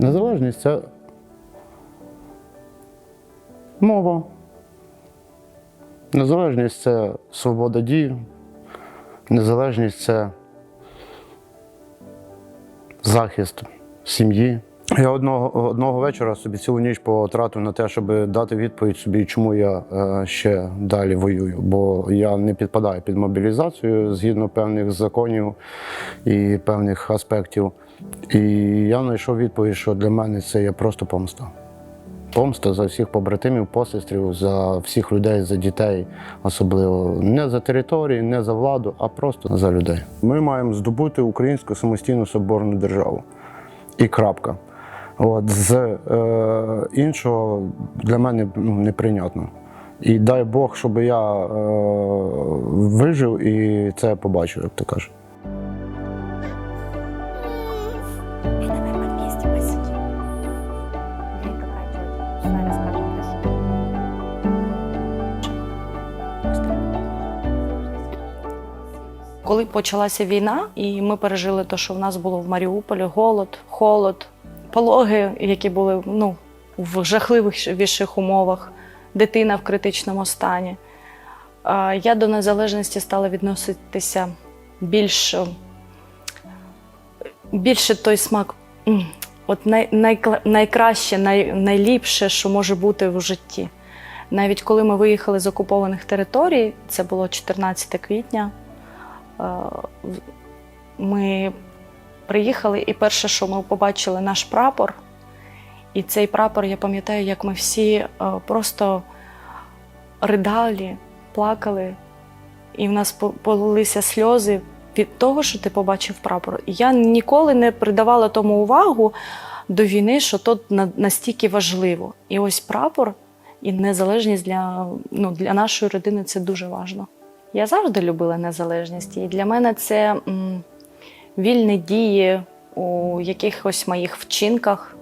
Незалежність це мова. Незалежність це свобода дії. Незалежність це захист сім'ї. Я одного, одного вечора собі цілу ніч потратив на те, щоб дати відповідь собі, чому я е, ще далі воюю. Бо я не підпадаю під мобілізацію згідно певних законів і певних аспектів. І я знайшов відповідь, що для мене це є просто помста. Помста за всіх побратимів, посестрів, за всіх людей, за дітей, особливо не за території, не за владу, а просто за людей. Ми маємо здобути українську самостійну соборну державу. І крапка. От, з е, іншого для мене ну, неприйнятно. І дай Бог, щоб я е, вижив і це побачив, як ти кажеш. Коли почалася війна, і ми пережили те, що в нас було в Маріуполі голод, холод, пологи, які були ну, в жахливіших умовах, дитина в критичному стані. Я до незалежності стала відноситися більш, е, більше той смак. От най, найкла- найкраще, най, найліпше, що може бути в житті. Навіть коли ми виїхали з окупованих територій, це було 14 квітня. Е, Ми приїхали, і перше, що ми побачили, наш прапор. І цей прапор, я пам'ятаю, як ми всі е, просто ридали, плакали, і в нас по- полилися сльози від того, що ти побачив прапор. І я ніколи не придавала тому увагу до війни, що то настільки важливо. І ось прапор і незалежність для, ну, для нашої родини це дуже важливо. Я завжди любила незалежність, і для мене це м, вільні дії у якихось моїх вчинках,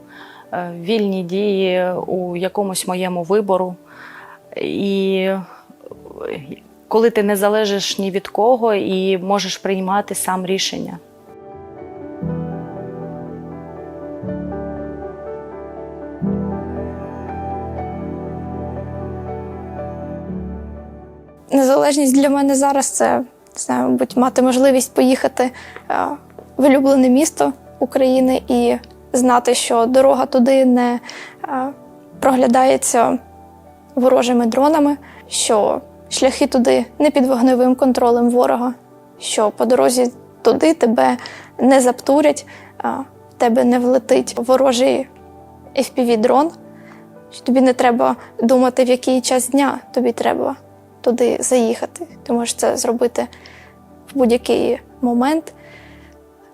е, вільні дії у якомусь моєму вибору. І е, коли ти не залежиш ні від кого і можеш приймати сам рішення. Незалежність для мене зараз це не мабуть, мати можливість поїхати е, в улюблене місто України і знати, що дорога туди не е, проглядається ворожими дронами, що шляхи туди не під вогневим контролем ворога, що по дорозі туди тебе не заптурять, е, в тебе не влетить ворожий FPV-дрон, що тобі не треба думати, в який час дня тобі треба туди заїхати. Ти можеш це зробити в будь-який момент.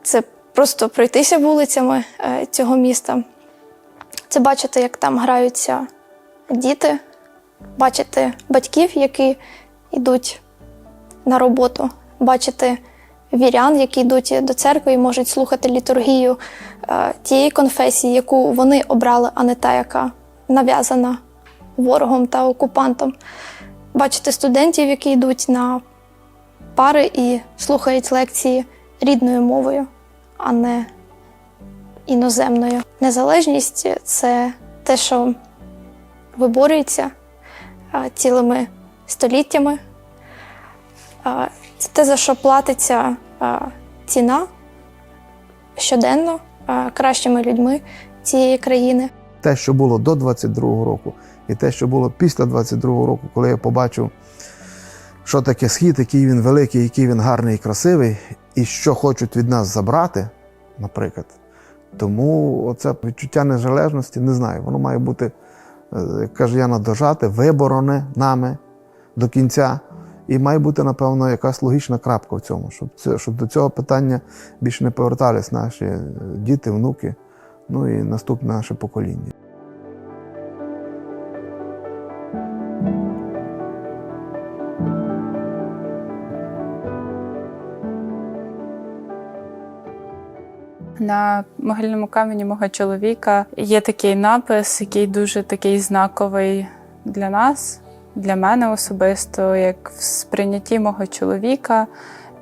Це просто пройтися вулицями е, цього міста. Це бачити, як там граються діти, бачити батьків, які йдуть на роботу, бачити вірян, які йдуть до церкви і можуть слухати літургію е, тієї конфесії, яку вони обрали, а не та, яка нав'язана ворогом та окупантом бачити студентів, які йдуть на пари і слухають лекції рідною мовою, а не іноземною. Незалежність це те, що виборюється цілими століттями. Це те, за що платиться ціна щоденно кращими людьми цієї країни. те, що було до 22-го року, і те, що було після 22-го року, коли я побачив, що таке схід, який він великий, який він гарний і красивий, і що хочуть від нас забрати, наприклад. Тому оце відчуття незалежності, не знаю, воно має бути, е, як каже Яна, дожате, вибороне нами до кінця. І має бути, напевно, якась логічна крапка в цьому, щоб, це, щоб до цього питання більше не повертались наші е, діти, внуки, ну і наступне наше покоління. На могильному камені мого чоловіка є такий напис, який дуже такий знаковий для нас, для мене особисто, як в сприйнятті мого чоловіка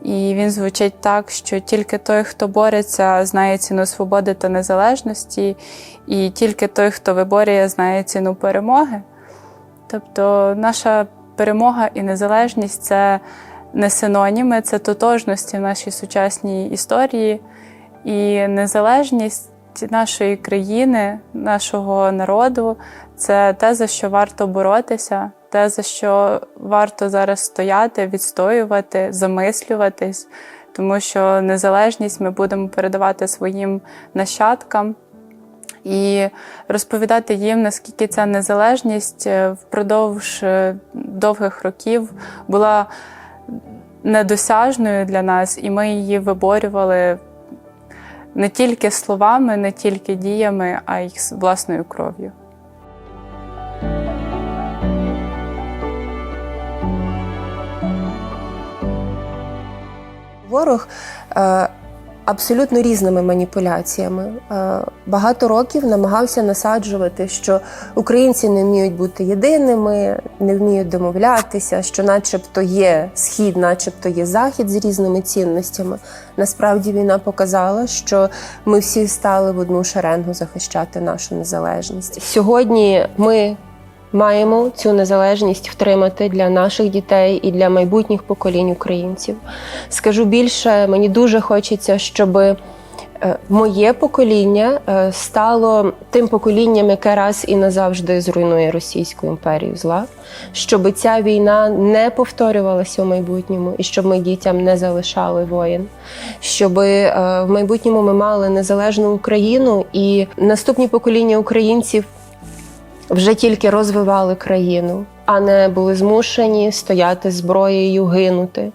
І він звучить так, що тільки той, хто бореться, знає ціну свободи та незалежності, і тільки той, хто виборює, знає ціну перемоги. Тобто, наша перемога і незалежність це не синоніми, це тотожності в нашій сучасній історії. І незалежність нашої країни, нашого народу це те, за що варто боротися, те, за що варто зараз стояти, відстоювати, замислюватись, тому що незалежність ми будемо передавати своїм нащадкам. І розповідати їм, наскільки ця незалежність е, впродовж е, довгих років була недосяжною для нас, і ми її виборювали не тільки словами, не тільки діями, а й власною кров'ю. Ворог е, абсолютно різними маніпуляціями е, багато років намагався насаджувати, що українці не вміють бути єдиними, не вміють домовлятися, що, начебто, є схід, начебто є захід з різними цінностями. Насправді війна показала, що ми всі стали в одну шеренгу захищати нашу незалежність. Сьогодні ми маємо цю незалежність втримати для наших дітей і для майбутніх поколінь українців. Скажу більше, мені дуже хочеться, щоб е, моє покоління е, стало тим поколінням, яке раз і назавжди зруйнує Російську імперію зла, щоб ця війна не повторювалася в майбутньому, і щоб ми дітям не залишали воїн, щоб е, в майбутньому ми мали незалежну Україну і наступні покоління українців вже тільки розвивали країну, а не були змушені стояти зброєю, гинути.